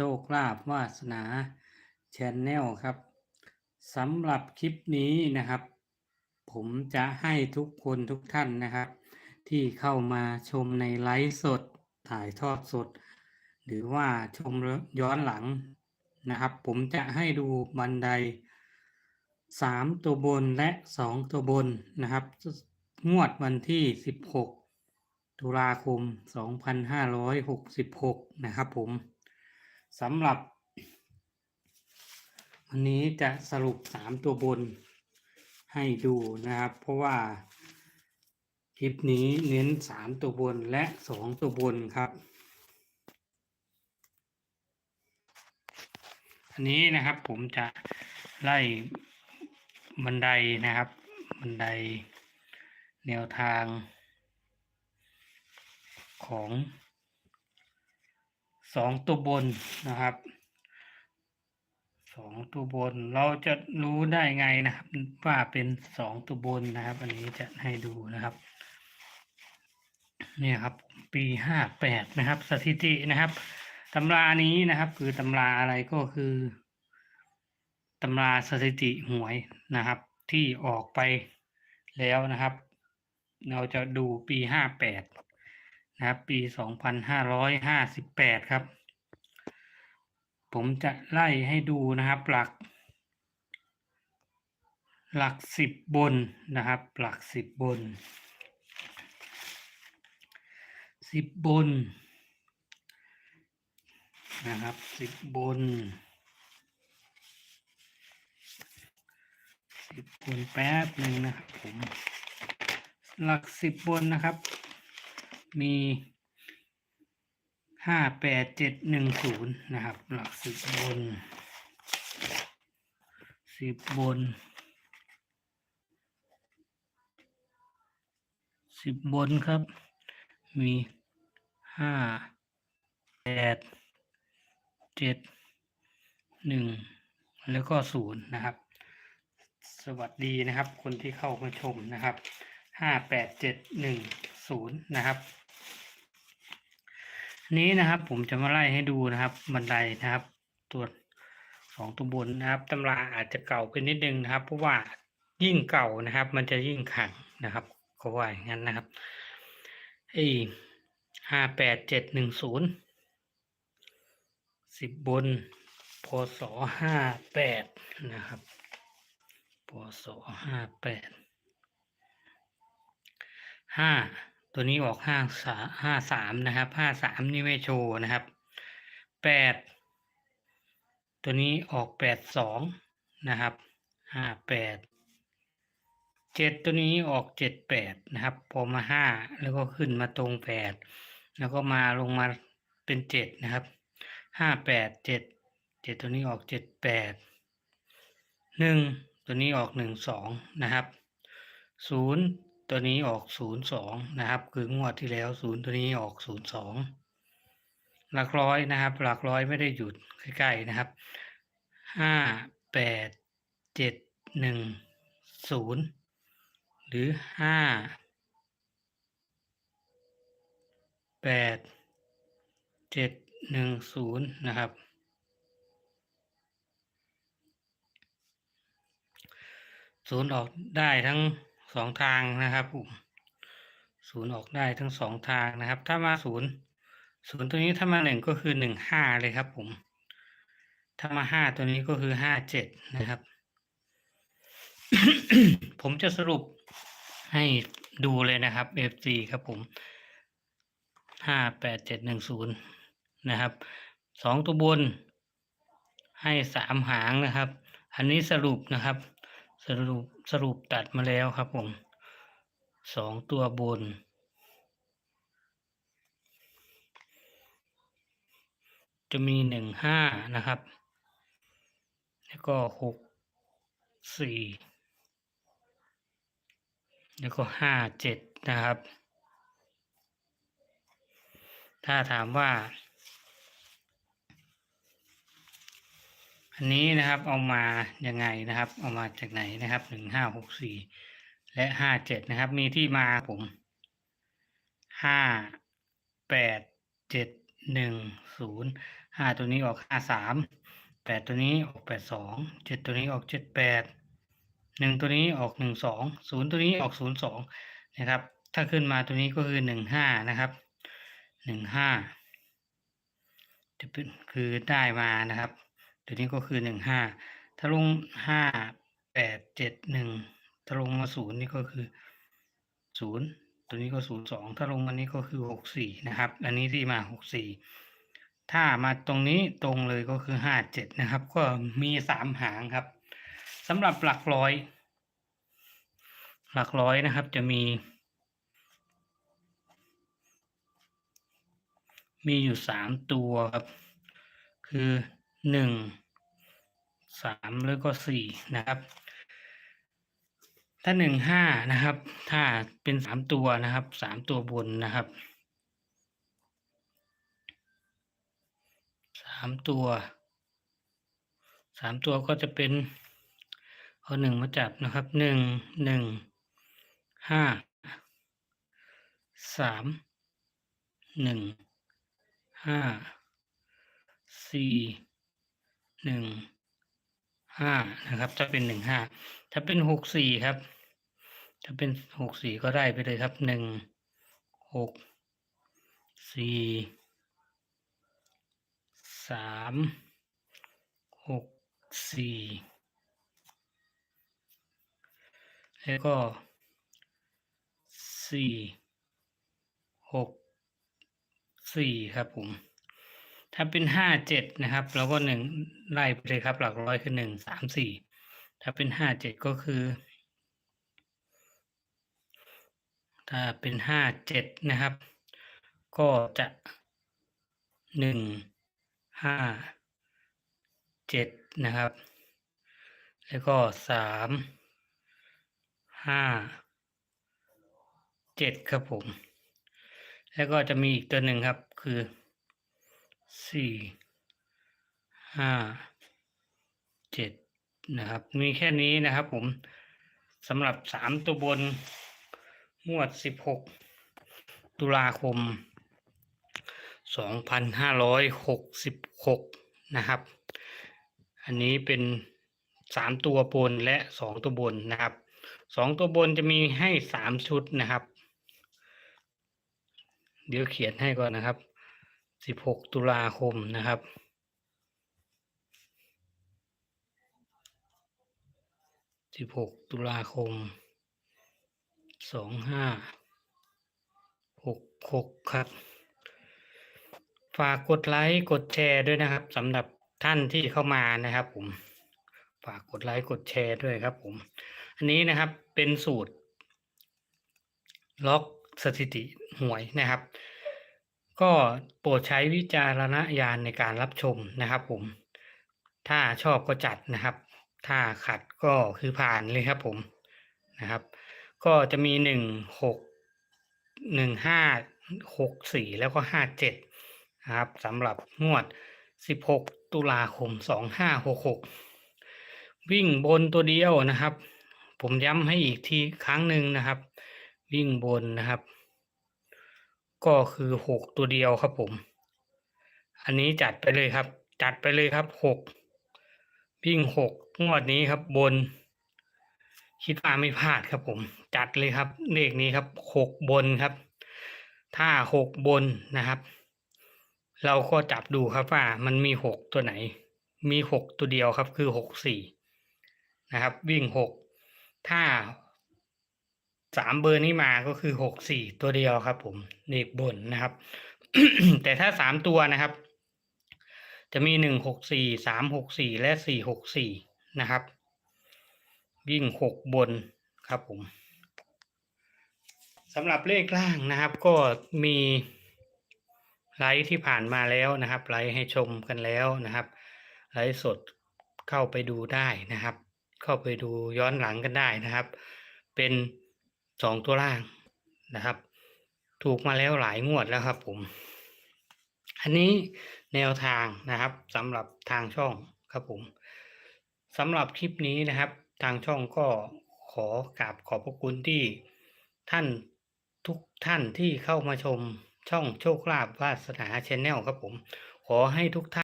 ชคลาภวาสนาแชนแนลครับสำหรับคลิปนี้นะครับ ผมจะให้ทุกคนทุกท่านนะครับ ที่เข้ามาชมในไลฟ์สดถ่ายทอดสด หรือว่าชมย้อนหลังนะครับ ผมจะให้ดูบันไดสามตัวบนและสองตัวบนนะครับ งวดวันที่สิบหกตุลาคมสองพันห้าร้อยหกสิบหกนะครับผม สำหรับ วันนี้จะสรุปสามตัวบนให้ดูนะครับ เพราะว่าคลิปนี้เน้นสามตัวบนและสองตัวบนครับ อันนี้นะครับผมจะไล่บันไดนะครับ บันไดแนวทางของ สองตัวบนนะครับสองตัวบนเราจะรู้ได้ไงนะครับ ว่าเป็นสองตัวบนนะครับ อันนี้จะให้ดูนะครับ เนี่ยครับ ปีห้าแปดนะครับ สถิตินะครับตำรานี้นะครับ คือตำราอะไรก็คือตำราสถิติหวยนะครับ ที่ออกไปแล้วนะครับ เราจะดูปีห้าแปด นะครับ ปีสองพันห้าร้อยห้าสิบแปดครับ ผมจะไล่ให้ดูนะครับหลัก หลักสิบบนนะครับ หลักสิบบนสิบบนนะครับสิบบนสิบบนแป๊บหนึ่งนะครับผม หลักสิบบนนะครับ มีห้าแปดเจ็ดหนึ่งศูนย์นะครับ หลักสิบบน สิบบน สิบบนครับ มีห้าแปดเจ็ดหนึ่งแล้วก็ศูนย์นะครับ สวัสดีนะครับ คนที่เข้ามาชมนะครับห้าแปดเจ็ดหนึ่งศูนย์นะครับ นี้นะครับ ผมจะมาไล่ให้ดูนะครับ บันไดนะครับ ตัวสองตัวบนนะครับตำราอาจจะเก่าไปนิดนึงนะครับ เพราะว่ายิ่งเก่านะครับ มันจะยิ่งขังนะครับก็ว่าอย่างนั้นนะครับไอ้ห้าแปดเจ็ดหนึ่งศูนย์สิบบนพศห้าแปดนะครับพศห้าแปดห้า ตัวนี้ออกห้าสาห้าสามนะครับห้าสามนี่ไม่โชว์นะครับแปดตัวนี้ออกแปดสองนะครับห้าแปดเจ็ดตัวนี้ออกเจ็ดแปดนะครับ พอมาห้าแล้วก็ขึ้นมาตรงแปดแล้วก็มาลงมาเป็นเจ็ดนะครับห้าแปดเจ็ดเจ็ดตัวนี้ออกเจ็ดแปดหนึ่งตัวนี้ออกหนึ่งสองนะครับศูนย์ ตัวนี้ออกศูนย์สองนะครับ คืองวดที่แล้วศูนย์ตัวนี้ออกศูนย์สองหลักร้อยนะครับ หลักร้อยไม่ได้หยุดใกล้ๆนะครับห้าแปดเจ็ดหนึ่งศูนย์หรือห้าแปดเจ็ดหนึ่งศูนย์นะครับ ศูนย์ออกได้ทั้ง สองทางนะครับผมศูนย์ออกได้ทั้งสองทางนะครับ ถ้ามาศูนย์ศูนย์ตัวนี้ถ้ามาหนึ่งก็คือหนึ่งห้าเลยครับ ผม ถ้ามาห้าตัวนี้ก็คือห้าเจ็ดนะครับ ผมจะสรุปให้ดูเลยนะครับ FC ครับผมห้าแปดเจ็ดหนึ่งศูนย์นะครับสองตัวบนให้สามหางนะครับ อันนี้สรุปนะครับ สรุปสรุปตัดมาแล้วครับผมสองตัวบน จะมีหนึ่งห้านะครับ แล้วก็หกสี่แล้วก็ห้าเจ็ดนะครับ ถ้าถามว่า อันนี้นะครับเอามายังไงนะครับ เอามาจากไหนนะครับหนึ่งห้าหกสี่และห้าเจ็ดนะครับ มีที่มาผมห้าแปดเจ็ดหนึ่งศูนย์ห้าตัวนี้ออกห้าสามแปดตัวนี้ออกแปดสองเจ็ดตัวนี้ออกเจ็ดแปดหนึ่งตัวนี้ออกหนึ่งสองศูนย์ตัวนี้ออกศูนย์สองนะครับ ถ้าขึ้นมาตัวนี้ก็คือหนึ่งห้านะครับหนึ่งห้าจะเป็นคือได้มานะครับ ตัวนี้ก็คือหนึ่งห้าถ้าลงห้าแปดเจ็ดหนึ่งถ้าลงมาศูนย์นี่ก็คือศูนย์ตัวนี้ก็ศูนย์สองถ้าลงมานี้ก็คือหกสี่นะครับ อันนี้ที่มาหกสี่ถ้ามาตรงนี้ตรงเลยก็คือห้าเจ็ดนะครับ ก็มีสามหางครับสำหรับหลักร้อย หลักร้อยนะครับจะมี มีอยู่สามตัวครับ คือ หนึ่งสามแล้วก็สี่นะครับ ถ้าหนึ่งห้านะครับ ถ้าเป็นสามตัวนะครับสามตัวบนนะครับสามตัวสามตัวก็จะเป็นเอาหนึ่งมาจับนะครับหนึ่งหนึ่งห้าสามหนึ่งห้าสี่ หนึ่งห้านะครับ ถ้าเป็นหนึ่งห้าถ้าเป็นหกสี่ครับ ถ้าเป็นหกสี่ก็ได้ไปเลยครับหนึ่งหกสี่สามหกสี่แล้วก็สี่หกสี่ครับผม ถ้าเป็นห้าเจ็ดนะครับ เราก็หนึ่งไล่ไปเลยครับ หลักร้อยคือหนึ่งสามสี่ถ้าเป็นห้าเจ็ดก็คือ ถ้าเป็นห้าเจ็ดนะครับ ก็จะหนึ่งห้าเจ็ดนะครับ แล้วก็สามห้าเจ็ดครับผม แล้วก็จะมีอีกตัวหนึ่งครับคือ สี่ห้าเจ็ดนะครับ มีแค่นี้นะครับผมสำหรับสามตัวบนงวดสิบหกตุลาคมสองพันห้าร้อยหกสิบหกนะครับ อันนี้เป็นสามตัวบนและสองตัวบนนะครับสองตัวบนจะมีให้สามชุดนะครับ เดี๋ยวเขียนให้ก่อนนะครับ สิบหกตุลาคมนะครับ สิบหกตุลาคม สองห้า หกหกครับ ฝากกดไลค์กดแชร์ด้วยนะครับสำหรับท่านที่เข้ามานะครับผม ฝากกดไลค์กดแชร์ด้วยครับผม อันนี้นะครับเป็นสูตร ล็อกสถิติหวยนะครับ ก็โปรดใช้วิจารณญาณในการรับชมนะครับผม ถ้าชอบก็จัดนะครับ ถ้าขัดก็คือผ่านเลยครับผมนะครับ ก็จะมีหนึ่งหกหนึ่งห้าหกสี่แล้วก็ห้าเจ็ดนะครับสำหรับงวดสิบหกตุลาคมสองห้าหกหกวิ่งบนตัวเดียวนะครับ ผมย้ำให้อีกทีครั้งหนึ่งนะครับ วิ่งบนนะครับ ก็คือหกตัวเดียวครับผม อันนี้จัดไปเลยครับ จัดไปเลยครับหกวิ่งหกงวดนี้ครับบน คิดว่าไม่พลาดครับผม จัดเลยครับเลขนี้ครับหกบนครับ ถ้าหกบนนะครับ เราก็จับดูครับว่ามันมีหกตัวไหน มีหกตัวเดียวครับคือหกสี่นะครับ วิ่งหกถ้า สามเบอร์นี้มาก็คือหกสี่ตัวเดียวครับ ผมเลขบนนะครับ แต่ถ้าสามตัวนะครับ จะมีหนึ่งหกสี่สามหกสี่และสี่หกสี่นะครับวิ่งหกบนครับผมสำหรับเลขล่างนะครับ ก็มีไลฟ์ที่ผ่านมาแล้วนะครับไลฟ์ให้ชมกันแล้วนะครับไลฟ์สดเข้าไปดูได้นะครับ เข้าไปดูย้อนหลังกันได้นะครับ เป็น สองตัวล่างนะครับ ถูกมาแล้วหลายงวดแล้วครับผม อันนี้แนวทางนะครับสำหรับทางช่องครับผมสำหรับคลิปนี้นะครับ ทางช่องก็ขอกราบขอบพระคุณที่ท่านทุกท่านที่เข้ามาชมช่องโชคลาภวาสนาชแนลครับผม ขอให้ทุกท่าน